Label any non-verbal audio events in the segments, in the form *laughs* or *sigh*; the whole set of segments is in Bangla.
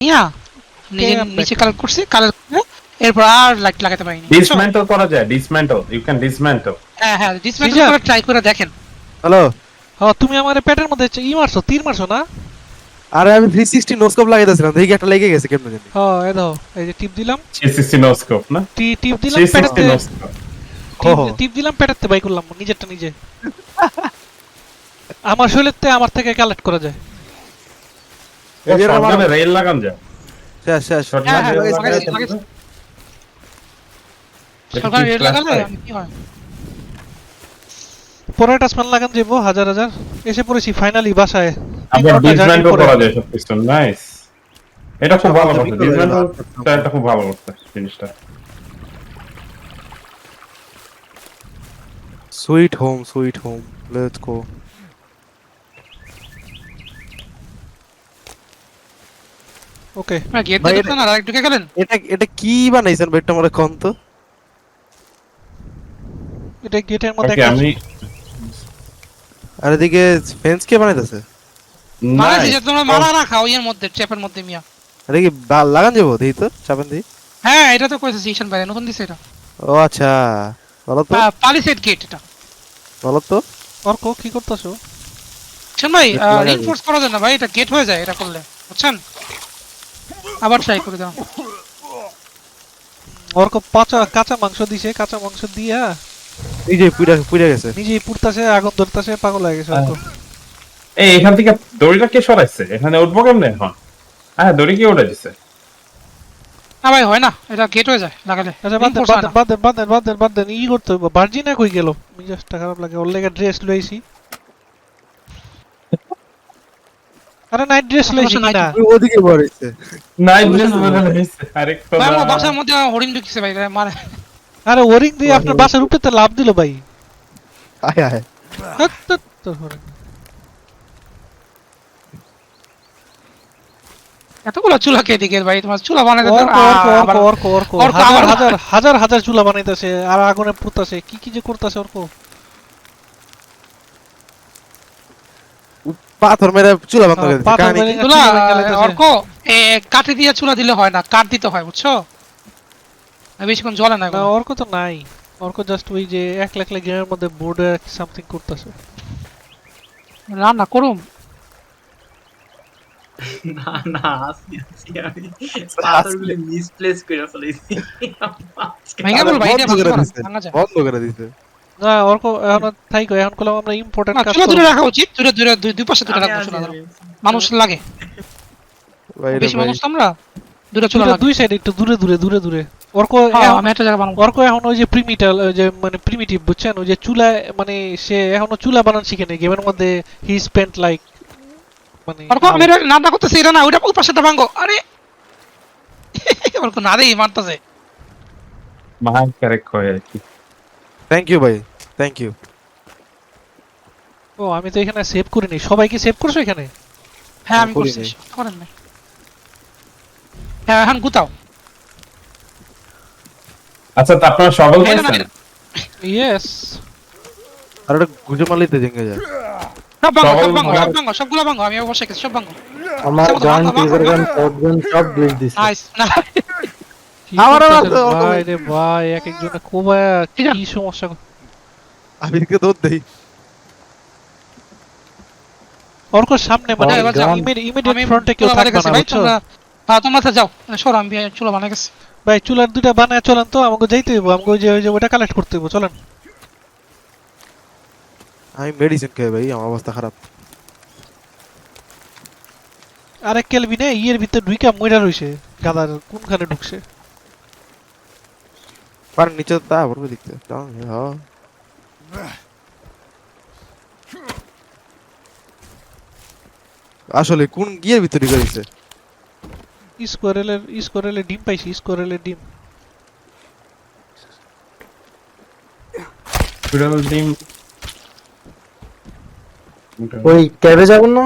ইয়া নিজে নিচে কালেক্ট করছি কালেক্ট করে এরপর আর লাইট লাগাতে পারিনি। করা যায় ডিসমেন্টল ইউ ক্যান ডিসমেন্টল হ্যাঁ হ্যাঁ করে ট্রাই করে দেখেন। হ্যালো হ্যাঁ তুমি আমার পেটের মধ্যে ই মারছো তীর মারছো না? আরে আমি 360 নোস্কোপ লাগাইতেছিলাম দেখি একটা লেগে গেছে কেমনে জানি। হ্যাঁ এই দাও এই যে টিপ দিলাম। সিসিসি নোস্কোপ না? টি টিপ দিলাম পেটাতে নোস্কোপ টিপ দিলাম পেটাতে বাই করলাম নিজেরটা নিজে। *laughs* আমার শরীরেতে আমার থেকে কালেক্ট করা যায় এই যে আমার শটগানে রেল লাগান যায় শেষ শেষ। শটগানে রেল লাগাইছি, লাগান। লাগাইছি। যায়? এটা সরকার কি রেট flash লাগালে কি হয়? পরে টাসমান লাগান যাব হাজার হাজার। এসে পড়েছি ফাইনালি বাসায়। আবার তিন ঘণ্টা journey ডিসমেন্টল করে। করা যায় সব কিছু নাইস এটা খুব ভালো সব কথা কিছু করে ডিসমেন্টলটা এটা খুব ভালো করতে জিনিসটা। Sweet home sweet home let's go okay আপনারা গেট ভাই, দিয়ে ঢুকলেন আরেক ঢুকে গেলেন এটা এটা কি বানাইছেন বেটটা মরে কোন তো? এটা গেটের মধ্যে ওকে একটা আমি আর এদিকে ফেন্স কে বানাইতেছে? মারাইছি Nice. তোমরা মারা না খাও মধ্যে ট্র্যাপের মধ্যে মিয়া। আরে কি বা- লাগান যাব দেখি তো চাপেন দিই। হ্যাঁ এটা তো কইছে সিশন বাইরে নতুন দিছে এটা। ও আচ্ছা। বলো তো। পালিসেড গেট এটা। বলো তো। অর্ক কি করতেছো? শোন ভাই রিইনফোর্স করা যায় না ভাই এটা গেট হয়ে যায় এটা করলে। বুঝছেন? আবার ট্রাই করে দাও। অর্ক পাচা কাঁচা মাংস দিছে কাঁচা মাংস দিয়া এই যে পুইরা পুইরা গেছে। নিজেই পুড়তাছে আগুন ধরতাছে পাগল হয়ে গেছে অর্ক এই এখান থেকে দড়িটা কে সরাইছে? এখানে উঠবো কেমনে এখন? হ্যাঁ দড়ি কে উঠে দিছে? না ভাই হয় না। এটা গেট হয়ে যায় লাগালে। আচ্ছা বাদ বাদ বাদ বাদ বাদ দেন বাদ ই করতে হইব। ভার্জিনা কই গেল? মিজাজটা খারাপ লাগে ওর লেগে ড্রেস লইছি। আরে নাইট ড্রেস লইছি সমস্যা না ওদিকে বড়াইছে নাই ড্রেস বাসার মধ্যে হরিণ ঢুকছে ভাই মারে। আরে ওরিং দিয়ে আপনার বাসার উপরে তো লাভ দিল ভাই। আয় আয়। হরিণ। এতগুলো চুলা কে দিকে ভাই? তোমার চুলা অর্ক হাজার হাজার হাজার হাজার চুলা বানাইতেছে আর আগুনে পুড়তাছে কি কি যে করতেছে অর্ক? পাথর মেরে চুলা বন্ধ করে দিছে পাথর মেরে- চুলা অর্ক এ কাঠে দিয়ে চুলা দিলে হয় না কাঠ দিতে হয় বুঝছ? বেশিক্ষণ জ্বলে না। অর্ক তো নাই। অর্ক জাস্ট ওই যে এক লাখ লাখ গেমের মধ্যে বোর্ডে সামথিং করতেছে। রান্না করুম? না না আসি আসি আমি পাথরগুলো মিসপ্লেস করে ফেলেছি। ভেঙে বল ভাই বন্ধ করে দিছে না অর্ক এখন তাই কই এখন করলাম আমরা ইম্পর্টেন্ট কাজ চুলা দূরে রাখা উচিত দূরে দূরে দুই দুই পাশে দূরে চুলা মানুষ লাগে। বেশি মানুষ তো আমরা দূরে চুলা দুই সাইড একটু দূরে দূরে দূরে দূরে। অর্ক হ্যাঁ, আমি একটা জায়গা বানাবো। অর্ক এখন ওই যে প্রিমিটাল যে মানে প্রিমিটিভ বুঝছেন? ওই যে চুলা মানে সে এখনও চুলা বানান শিখে নেই গেমের মধ্যে হি স্পেন্ট লাইক মানে অর্ক আমি এটা নামটা করতেছি এটা না ওইটা ওই পাশেটা ভাঙো। আরে! অর্ক না দেই মারতেছে। মাই ক্যারেক্ট হয় আর কি। থ্যাংক ইউ ভাই। থ্যাংক ইউ ও আমি তো এখানে সেভ করিনি। সবাইকে সেভ করছ এখানে? হ্যাঁ আমি করি করছি। করেন নাই। হ্যাঁ এখন গুতাও। আচ্ছা তা আপনারা না, না, পাইছেন ইয়েস আর একটা গুজে মারলেই তো জেঙ্গে যায়। সব ভাঙো সব ভাঙা- সব ভাঙো সবগুলো ভাঙো আমি অবশ্যই গেছি সব ভাঙো। আমার গান টিজার গান গান সব ব্লেড দিছে। নাইস না আমার ভাই রে ভাই এক একজনে আছে। কি সমস্যা দৌড় দেই। অর্ক সামনে মানে এবার যাও। ইমিডিয়েট ফ্রন্টে কেউ থাকবে না ভাই বুঝছ? তোমরা হ্যাঁ তোমরা তো যাও। সরো আমি চুলা বানিয়ে গেছি ভাই চুলার দুইটা বানায় চলেন তো আমাকে যাইতে হইব আমাকে ওই যে ওই যে ওটা কালেক্ট করতে হইব চলেন। আমি মেডিসিন খাই ভাই আমার অবস্থা খারাপ। আরেক কেলভিনে ইয়ের ভিতরে ঢুইকা মইরা রইছে গাদার কোনখানে ঢুকছে? পার নিচে তা পড়বে দেখতে দাও, হ্যাঁ আসলে কোন গিয়ের ভিতরে গেছে? স্কোয়ারেলের স্কোয়ারেলের ডিম পাইছি স্কোয়ারেলের ডিম। ডিম। ওই ক্যাবে যাবেন না?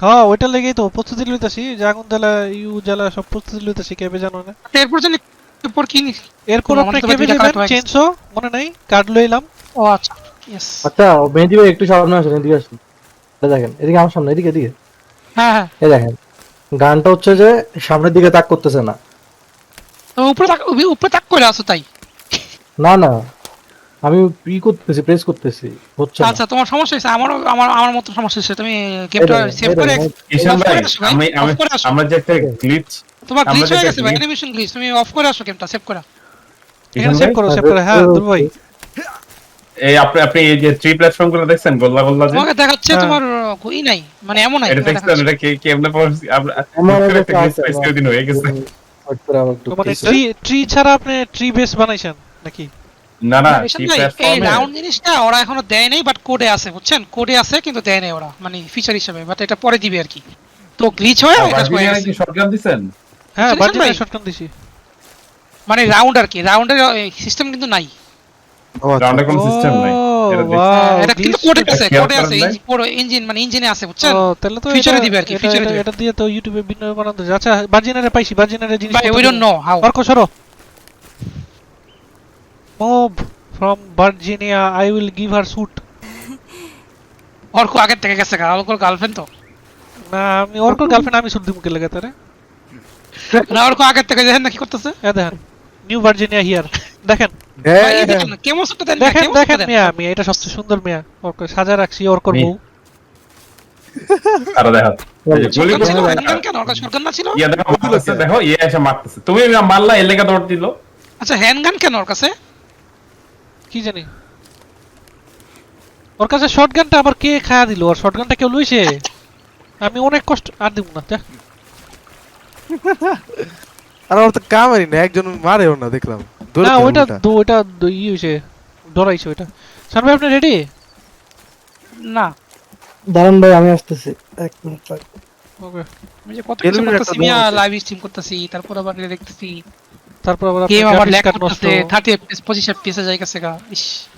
হ্যাঁ ওইটা লেগেই তো প্রস্তুতি লইতাছি। যে আগুন জ্বালা ইউ জ্বালা সব প্রস্তুতি লইতাছি কেবে জানো না এরপর জানি এরপর কি নি এরপর আপনি যাবেন। চেঞ্জও মনে নাই? কার্ড লইলাম। ও আচ্ছা। ইয়েস আচ্ছা মেহেদি ভাই একটু সামনে আসেন এদিকে আসুন। দেখেন এদিকে আমার সামনে এদিকে এদিকে। হ্যাঁ হ্যাঁ। এই দেখেন গানটা হচ্ছে যে সামনের দিকে তাক করতেছে না। উপরে তাক উপরে তাক করে আসো তাই? না না আমি ই করতেছি প্রেস করতেছি হচ্ছে আচ্ছা তোমার সমস্যা হয়েছে আমারও আমার আমার মতো সমস্যা হয়েছে তুমি গেমটা সেভ করে off ভাই আমি আমি আমরা যে একটা গ্লিচ তোমার গ্লিচ হয়ে গেছে অ্যানিমেশন গ্লিচ তুমি অফ করে আসো গেমটা সেভ করে। এখানে সেভ করো সেভ করো হ্যাঁ দুর ভাই। এই আপনি আপনি এই যে থ্রি প্ল্যাটফর্মগুলো দেখছেন গোল্লা গোল্লা যে দেখাচ্ছে হ্যাঁ। তোমার ই নাই মানে এমন নাই এটা দেখছেন এটা কে পড়ছি আমরা একটা পাইছি ওই দিন হয়ে গেছে। ট্রি ট্রি ছাড়া আপনি ট্রি বেস বানাইছেন নাকি না না ভাই, এই রাউন্ড জিনিসটা ওরা এখনও দেয় নাই বাট কোডে আছে বুঝছেন কোডে আছে কিন্তু দেয় নাই ওরা মানে ফিচার হিসেবে বাট এটা পরে দিবে আর কি তো গ্লিচ হয়ে এটা হয়ে গেছে। কি শটগান দিছেন হ্যাঁ ভাই? শটগান দিছি মানে রাউন্ড আর কি রাউন্ডের সিস্টেম কিন্তু নাই। রাউন্ডে কোনো সিস্টেম নাই। এটা দেখছি। wow, এটা কিন্তু কোডে আছে কোডে আছে করেন নাই? পুরো ইঞ্জিন মানে ইঞ্জিনে আছে বুঝছেন? তাহলে তো Feature দিবে আর কি, এটা- দিবে। এটা দিয়ে তো ইউটিউবে ভিডিও বানাতে যায়। আচ্ছা বার্জিনারে পাইছি বার্জিনারে জিনিস ভাই we don't know how Arko সরো। Move from Virginia I will give her suit Arko আগের থেকে গেছে অর্কর গার্লফ্রেন্ড তো। না আমি অর্ক গার্লফ্রেন্ড আমি শুধু মুখে লেগে তারে? না অর্ক আগের থেকে দেখেন না কি করতেছে? এ দেখেন নিউ ভার্জিনিয়া হিয়ার দেখেন। হ্যাঁ, হ্যাঁ। দেখেন দেখেন। মিয়া মিয়া এটা সবচেয়ে সুন্দর মিয়া। অর্ক সাজা রাখছি আরও দেখো। ওর না। ছিল? ইয়া দেখো তুমি মারলা দৌড় দিল। আচ্ছা হ্যান্ডগান কেন ওর কাছে? কি জানি। ওর কাছে শটগানটা আবার কে খায়া দিল? আর শটগানটা কেউ লইছে? আমি অনেক কষ্ট আর দিব না *laughs* আর ওর তো কামারি না একজন মারেও না দেখলাম। না তো ওইটা উল্টা। দো- ই হইছে ডরাইছে ওইটা। সান ভাই আপনি রেডি না। দাঁড়ান ভাই আমি আসতেছি। এক মিনিট ওকে আমি যে কত কিছু করতেছি মিয়া লাইভ স্ট্রিম করতেছি তারপর আবার দেখতেছি। তারপর আবার গেম আবার ল্যাগ করতেছে 30 এফপিএস 25 এফপিএস এ যাই গেছে গা ইস।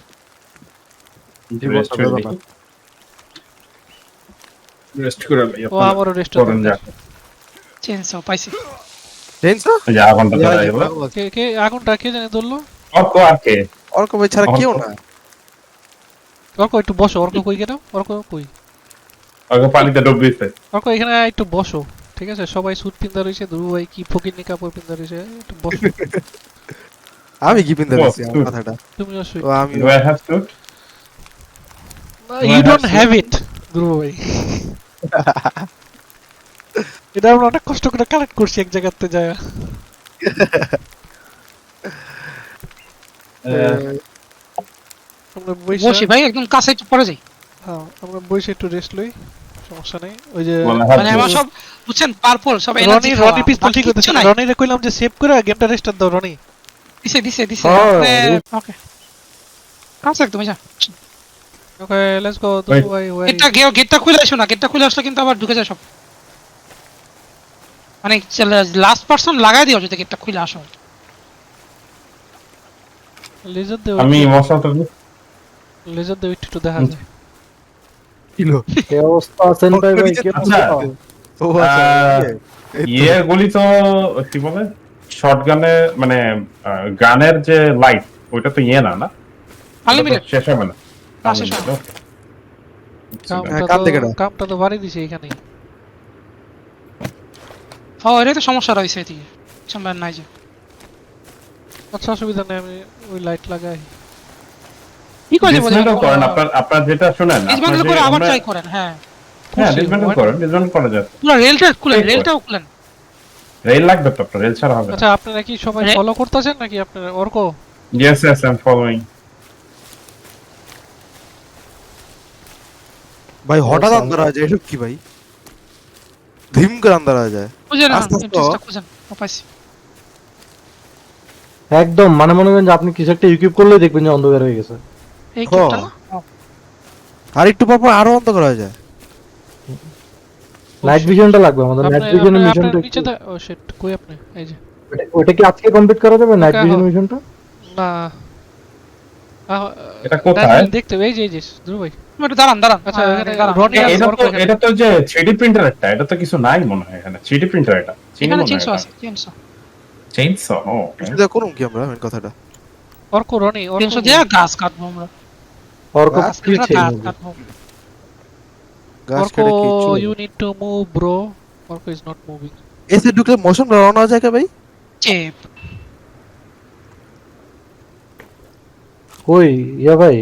রেস্ট করে ও আমারও রেস্ট করুন যা। চেঞ্জ পাইছি। যে আগুনটা ধরা গেল কে কে? আগুনটা কে জানে ধরলো? অর্ক আর কে? অর্ক ভাই ছাড়া কেউ না। অর্ক একটু বসো। অর্ক কই গেল? অর্ক কই? অর্ক পানিতে ডুব দিছে। অর্ক এখানে একটু বসো। ঠিক আছে? সবাই স্যুট পিন্দা রয়েছে দুরু ভাই কি ফকিনি কাপড় পিন্দা রয়েছে একটু বসো। *laughs* আমি কি পারছি আমার কথাটা। তুমি তো আমি do I have to you don't have it দুরু ভাই। *laughs* এটা আমরা অনেক কষ্ট করে কালেক্ট করছি এক জায়গাতে যায়। *laughs* আমরা বসে বসি ভাই একদম কাছে একটু পরে যাই। হ্যাঁ আমরা বসে একটু রেস্ট লই সমস্যা নেই। ওই যে মানে আমার সব বুঝছেন পার্পল সব এনার্জি রনি রনি পিস্তল ঠিক হতেছে নাই। রনিরে কইলাম যে সেভ করে গেমটা রেস্টার দাও রনি। দিছে দিছে দিছে। হ্যাঁ, ওকে। কাছে একদম যা। Okay let's go. দুরু ভাই গেটটা গেটটা খুলে আসো না গেটটা খুলে আসলে কিন্তু আবার ঢুকে যায় সব। মানে লাস্ট পারসন লাগাই দিও যদি গেটটা খুলে আসো। লেজার দে আমি মশলাটা লেজার দে একটু দেখা যায়। কিলো কি অবস্থা? আছেন ভাই ভাই কি আচ্ছা। ও আচ্ছা। ইয়ে গুলি তো কি বলে? শটগানে মানে গানের যে লাইট ওইটা তো ইয়ে না না? আনলিমিটেড শেষ হবে না. কামটা হ্যাঁ, তো বাড়ি দিছে এখানে এটাই তো সমস্যা রয়েছে এদিকে। সম্ভব নাই যে। আচ্ছা অসুবিধা নেই আমি ওই লাইট লাগাই। কি করে দেবো Dismantle করেন আপনার আপনার যেটা শুনেন আপনার করে আবার ট্রাই করেন হ্যাঁ। হ্যাঁ করেন ডিসমেন্টল করা যায়। পুরো রেলটা খুলেন এই রেলটাও খুলেন। রেল লাগবে তো আপনার রেল ছাড়া হবে আচ্ছা আপনারা কি সবাই ফলো করতেছেন নাকি আপনারা Arko yes yes I am following ভাই হঠাৎ আন্দার হয়ে যায় এসব কি ভাই? ধিম করে আন্দার হয়ে যায় একদম মানে মনে করেন যে আপনি কিছু একটা ইকুইপ করলেই দেখবেন যে অন্ধকার হয়ে গেছে। এই হ। না? আর একটু পর পর আরও অন্ধকার হয়ে যায়। নাইট ভিশনটা লাগবে আমাদের নাইট ভিশনের মিশনটা নিচে ও শিট কই আপনি? এই যে। ওটা কি আজকে কমপ্লিট করা যাবে নাইট ওকে, ভিশন। মিশনটা না। এটা কোথায়? দেখতে এই যে এই যে দুরু ভাই। একটু দাঁড়ান দাঁড়ান। আচ্ছা, আছে, এটা তো এটা তো যে 3D প্রিন্টার একটা এটা তো কিছু নাই মনে হয় এখানে 3D প্রিন্টার এটা। এখানে মনে হয় এটা। আছে চেঞ্জও চেইনসো ও সুবিধা করুন কি আমরা মেন কথাটা। অর্ক রনি চেঞ্জও দিয়ে গাছ কাটবো আমরা। অর্ক কি হবে কাটবো। গাছ কেটে কি you need to move bro Arko is not moving এসে ঢুকলে মোশন বাড়ানো না যায় কে ভাই? চেপ কই ইয়া ভাই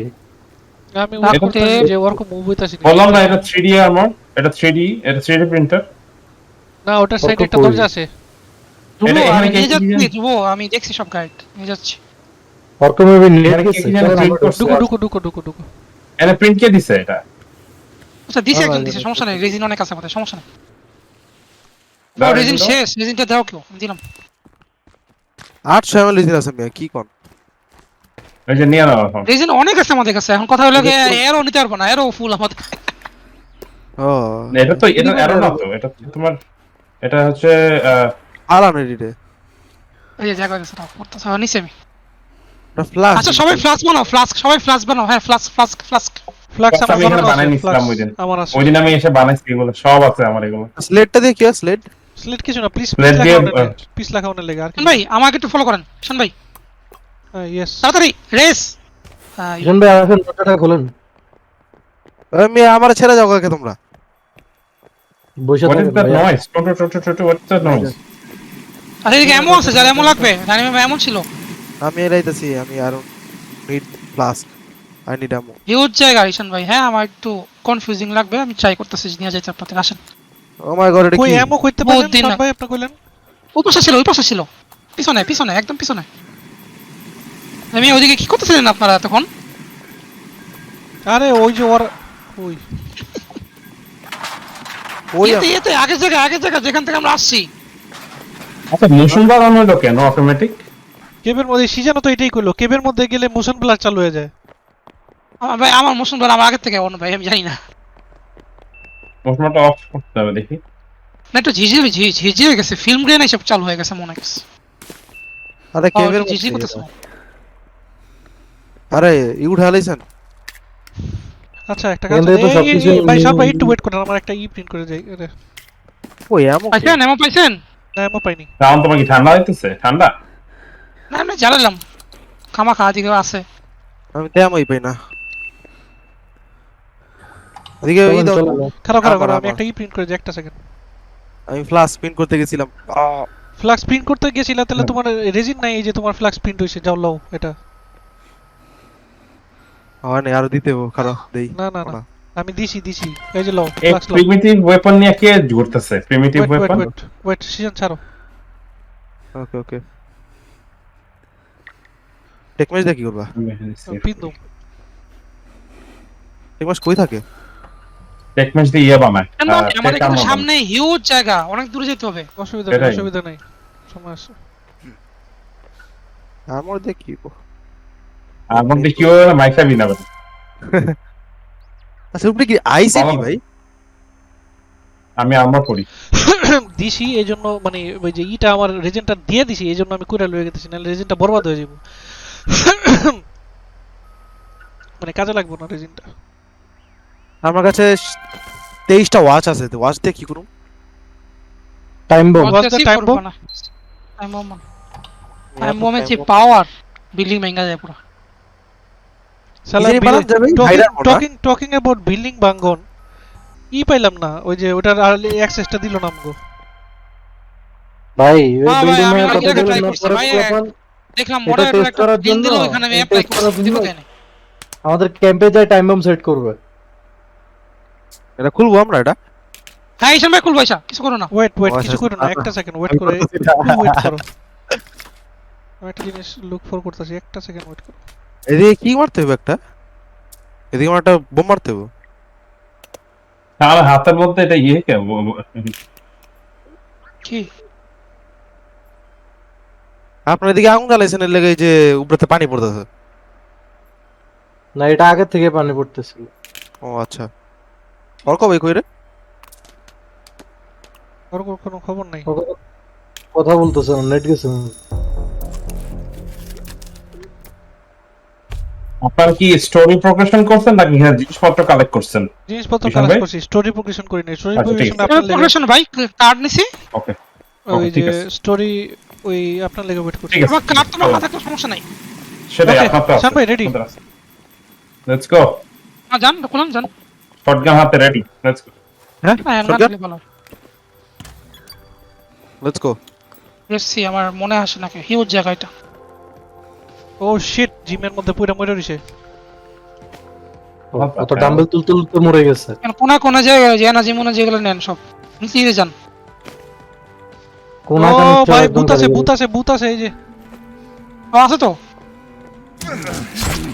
আমি যে মুভ হইতাছি না। বললাম না এটা থ্রি ডি আর্মর এটা থ্রি ডি এটা থ্রি ডি প্রিন্টার না ওটার সাইডে একটা দরজা আছে। এটা- এখানে নিয়ে যাচ্ছি? আমি দেখছি সব গাইড নিয়ে যাচ্ছি। মুভি কে গেছে কি জানি চলেন click আমরা- করছে? ঢুকো ঢুকো ঢুকো ঢুকো ঢুকো। এটা প্রিন্ট কে দিছে এটা? আচ্ছা দিছে একজন দিছে সমস্যা নেই রেজিন অনেক আছে আমাদের সমস্যা নেই। রেজিন শেষ রেজিনটা দাও কেউ দিলাম। আটশো এমএল লিটার আছে মিয়া কি কোন? এই যে নিয়ে নাও এখন। রেজিন অনেক আছে আমাদের কাছে এখন কথা হলো এরও নিতে পারব না এরও ফুল আমাদের। ও। এটা তো এটা এরো না তো এটা তোমার এটা হচ্ছে এডিটে এই যে জায়গা নিচে আমি। আচ্ছা সবাই ফ্লাস্ক বানাও ফ্লাস্ক সবাই ফ্লাস্ক বানাও হ্যাঁ ফ্লাস্ক ফ্লাস্ক ফ্লাস্ক ফ্লাক্স আমার বানানো বানাই আছে নিছিলাম flux ওই দিন। ওই দিন আমি এসে বানাইছি এগুলো সব আছে আমার এগুলো। স্লেটটা দিয়ে কি স্লেট স্লেট কিছু না প্লিজ প্লিজ লাগাও আহ, পিস লাগাও না লেগে আর ভাই আমাকে একটু ফলো করেন শান ভাই। ইয়েস তাড়াতাড়ি রেস! কিষণ ভাই আসেন দরজাটা খোলেন। মিয়া আমার ছেড়ে যাও কাকে তোমরা। বসে হোয়াট ইজ থাকেন দ্যাট ভাইয়া। নয়েজ টোটো টোটো টোটো হোয়াট ইজ দ্যাট নয়েজ আরে এদিকে এমন আছে যার এমন লাগবে? এমন ছিল। আমি এলাইতেছি আমি আর নিড আই নিড আমো হিউজ জায়গা ঈশান ভাই। হ্যাঁ আমার একটু কনফিউজিং লাগবে আমি ট্রাই করতেছি নিয়ে যাইতে আপনাদের আসেন। ও মাই গড এটা কই কি? কইতে পারেন না। ভাই আপনি কইলেন? ওই পাশে ছিল ওই পাশে ছিল। পিছনে পিছনে একদম পিছনে। আমি ওইদিকে কি করতেছিলেন আপনারা তখন আরে ওই যে ওর ওই। ওই ইয়েতে আগের জায়গা আগের জায়গা যেখান থেকে আমরা আসছি। আচ্ছা মোশন বাড়ানো হলো কেন অটোমেটিক কেবের মধ্যে সিজানো তো এটাই কইলো কেবের মধ্যে গেলে মোশন ব্লার চালু হয়ে যায়। আমার ভাই আমার মোশন বল আমার আগের থেকে অন্য ভাই আমি জানি না। মোশনটা অফ করতে হবে দেখি। না একটু ঝিঝি ঝি- ঝিঝি হয়ে গেছে ফিল্ম গ্রেন এসব চালু হয়ে গেছে মনে হচ্ছে। আরে কেবের ঝিঝি করতেছে। আরে ইউ ঢালাইছেন আচ্ছা একটা কাজ ভাই সব ভাই একটু ওয়েট করেন আমার একটা ই প্রিন্ট করে যাই আরে ওই পাইছেন পাইছেন? না পাইনি। কারণ তোমার কি ঠান্ডা হইতেছে? ঠান্ডা? না আমি জ্বালালাম। খামা খাওয়া দিকে আছে। আমি পাই না। এদিকে ওই দাও। খারাপ খারাপ আমি একটা ই প্রিন্ট করে যাই একটা সেকেন্ড আমি ফ্লাশ স্পিন করতে গেছিলাম। ফ্লাক্স প্রিন্ট করতে গেছিলা তাহলে তোমার রেজিন নাই এই যে তোমার ফ্লাক্স প্রিন্ট হইছে যাও লও এটা। হয় না আরও দিতে খারাপ দেই না না না। আমি দিছি দিছি। এই যে লও এই প্রিমিটিভ ওয়েপন নিয়ে কে ঘুরতেছে? Primitive weapon wait wait season ছাড়ো। ওকে ওকে টেকমেজ দা কি করবা। পিন দাও টেকমেজ কই থাকে? টেকমেশ দিয়ে ইয়ে বানায়। কেন? আহ, আমাদের কিন্তু সামনে হিউজ জায়গা অনেক দূরে যেতে হবে। অসুবিধা নেই অসুবিধা নেই। সময় আছে। আমার দেখ। কি বিনা। আচ্ছা উপরে কি আইসে কি ভাই? আমি আর্মর করি দিছি এই জন্য মানে ওই যে ইটা আমার রেজেন্টটা দিয়ে দিছি এই জন্য আমি করে লয়ে গেতেছি নাহলে রেজেন্টটা বরবাদ হয়ে যাব মানে কাজে লাগবে না রেজেন্টটা আমার কাছে তেইশটা ওয়াচ আছে ওয়াচ দিয়ে কি করুম time bomb? Time bomb time বমের যে পাওয়ার বিল্ডিং ভেঙে যায় পুরো। টকিং টকিং অ্যাবাউট বিল্ডিং বাঙ্গন ই পাইলাম না ওই যে ওটার আর্লি অ্যাক্সেসটা দিল না আমগো ভাই ওই বিল্ডিং এর কথা পরে দেখলাম মডারেটর একটা দিল ওখানে আমি অ্যাপ্লাই test করার করছি দিতে জন্য- দেয় না আমাদের ক্যাম্পে যায় টাইম বম সেট করবে। এটা খুলবো আমরা এটা? হ্যাঁ ঈশান ভাই পয়সা কিছু করো না। ওয়েট ওয়েট আচ্ছা, কিছু করো না আচ্ছা। একটা সেকেন্ড ওয়েট করে ওয়েট করো। আমি একটা জিনিস লুক ফর করতেছি একটা সেকেন্ড ওয়েট করো। এদিকে কি মারতে হবে একটা? এদিকে আমার একটা বোম মারতে হবে। আমার হাতের মধ্যে এটা ইয়ে কে কি? আপনার এদিকে আগুন জ্বালাইছেন এর লেগে যে উপরেতে পানি পড়তেছে। না এটা আগে থেকে পানি পড়তেছিল। ও আচ্ছা। ওর কবে কই রে? ওর কোনো- কোনো খবর নাই। কথা- কথা বলতেছে না নেট গেছে আপনার কি স্টোরি প্রোগ্রেশন করছেন নাকি হ্যাঁ জিনিসপত্র কালেক্ট করছেন? জিনিসপত্র কালেক্ট করছি স্টোরি প্রোগ্রেশন করি নাই। স্টোরি প্রোগ্রেশন আপনার লেগে প্রোগ্রেশন ভাই কার্ড নিছি। ওকে ওই যে স্টোরি ওই আপনার লেগে ওয়েট করছি। আছে। এবার কার্ড তোমার হাতে কোনো সমস্যা নাই। সেটাই আপনার তো শান ভাই, ready? লেটস গো হ্যাঁ যান খুলুন যান। শটগান হাতে রেডি লেটস গো হ্যাঁ? হ্যাঁ না শটগান? লেটস গো এসছি আমার মনে আসে না হিউজ জায়গাটা ও শিট জিমের মধ্যে পুরো মরে রইছে। অত ডাম্বেল তুলতে তুলতে মরে গেছে। কেন কোনা কোনা জায়গায় যে না যেমন যেগুলো নেন সব। নিচে যান। কোন ও ভাই ভূত আছে ভূত আছে ভূত আছে এই যে। ও, আছে তো?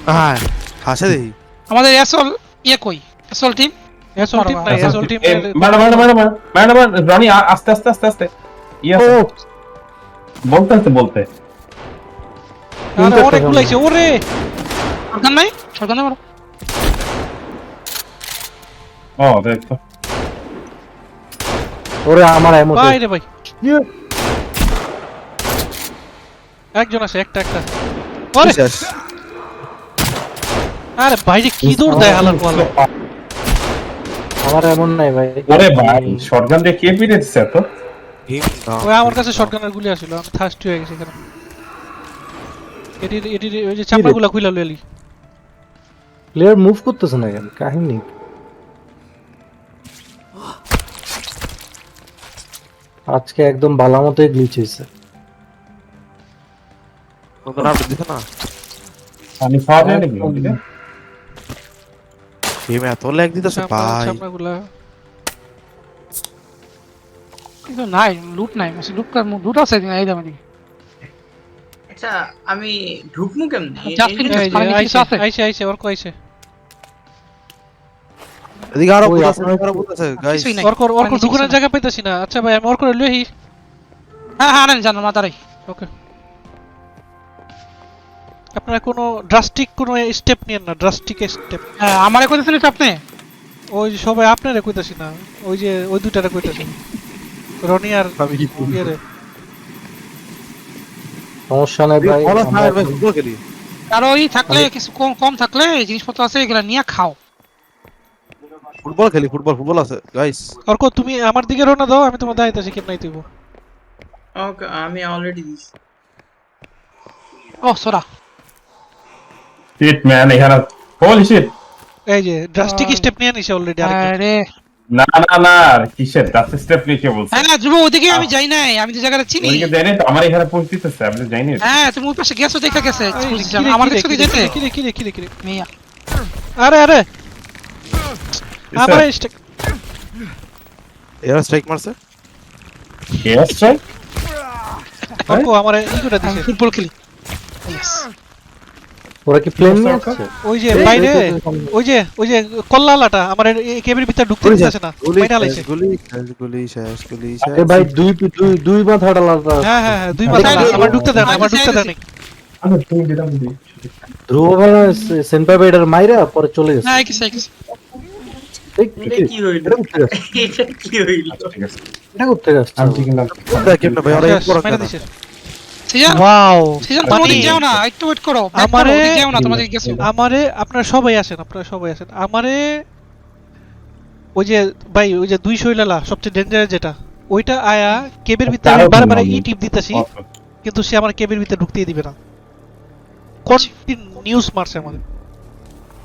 হ্যাঁ হাসে দেখি। আমাদের এসল ইয়ে কই? এসল টিম এসল টিম নাই এসল team madam madam madam madam Roni আস্তে আস্তে আস্তে আস্তে। ইয়ে। বলতে বলতে। আরে অনেক গুলাইছে ওরে! সরকার নাই? সরকার নাই বড় ও দেখো ওরে আমার এমন ভাই রে ভাই। একজন আছে একটা একটা। ওরে! শেষ আরে বাইরে কি দৌড় দেয় হালার পালা? আমার এমন নাই ভাই। ওরে ভাই শটগান দিয়ে কে এত? ওই আমার কাছে শটগানের গুলি আসছিল আমি থার্স্টি হয়ে গেছি এখানে। এটি এটি ওই যে চাপড়াগুলা খুইলা লইলি প্লেয়ার মুভ করতেছে না কেন? কাহিনী। আজকে একদম বালা মতোই গ্লিচ হয়েছে আমি নাকি এত ল্যাগ দিতেছে ভাই। কিন্তু নাই লুট নাই লুট লুট আছে এই দামে এদিকে আরও ভূত আছে আরও ভূত আছে গাইস ঢুকানোর জায়গা পাইতাছি না। আচ্ছা ভাই আমি লই হ্যাঁ হ্যাঁ আনেন জানো মাতারাই ওকে আপনারা কোনো ড্রাস্টিক কোনো স্টেপ নিয়েন না ড্রাস্টিক স্টেপ হ্যাঁ আমারে কইতেছেন আপনি? ওই যে সবাই আপনারে কইতাছি না ওই যে ওই দুটারে কইতাছি। রনি আর আমি কি সমস্যা নাই ভাই বলো আমরা না ভাই এখন- ফুটবল খেলি কারও ই থাকলে কিছু কম কম থাকলে এই জিনিসপত্র আছে এগুলা নিয়ে খাও। ফুটবল খেলি ফুটবল ফুটবল আছে গাইস অর্ক তুমি আমার দিকে রওনা দাও আমি তোমার দাঁড়াইতেছি কেমন দিব ওকে আমি অলরেডি দিছি। ও সোরা। শিট ম্যান এখানে হোলি শিট এই যে ড্রাস্টিক স্টেপ নিয়ে নিছে অলরেডি আরে। না না না কিসের? দাস স্টেপ নিয়ে কে বলছে। হ্যাঁ ধ্রুব ওদিকে আমি যাই নাই আমি তো জায়গাটা চিনি। ওদিকে দেয় নাই তো আমার এখানে পৌঁছিতেছে আপনি যাইনি। হ্যাঁ তুমি ওই পাশে গেছো দেখা গেছে এই, বুঝছিলাম। কিরে, আমার কিরে, দেখছ কি যেতে কিরে, কিরে, কিরে, কিরে। মিয়া। আরে আরে। আমার? স্টেক এরা স্ট্রাইক মারছে? কে আসছে অর্ক আমার ইগুটা আমি দিছে। ফুটবল খেলি. ওরা কি প্লেন নিয়ে আসছে ওই যে বাইরে ওই যে ওই যে কল্লালাটা আমার এই কেবির ভিতরে ঢুকতে দিতেছে না বাইরে লাইছে গুলি শেষ, গুলি শেষ গুলি আরে শেষ। ভাই দুই দুই দুই মাথা ডালাটা হ্যাঁ হ্যাঁ হ্যাঁ দুই মাথা আমার ঢুকতে দেন আমার ঢুকতে দেন আমি আরে, দেন ধ্রুব ভাই সেন্পাই বাইডার মাইরা পরে চলে গেছে। হ্যাঁ কিছু কিছু এই, এটা কি- কি হইল এটা করতে গেছে *laughs* এটা কি হইল ঠিক আছে। এটা করতে গেছে দেখ কেমনে ভাই ওরা শেষ, সিজন? ওয়াও সিজন ওদিকে যাও না একটু ওয়েট করো আমারে ওদিকে যাও না তোমাদের গেছো। আমারে আপনারা সবাই আছেন আপনারা সবাই আছেন আমারে ওই যে ভাই ওই যে দুই শৈলালা সবচেয়ে ডেঞ্জারাস যেটা ওইটা আয়া কেবের ভিতরে আমি বারবার ই টিপ দিতেছি কিন্তু সে আমার কেবের ভিতরে ঢুকতেই দিবে না। কন্টিনিউস মারছে আমাদের।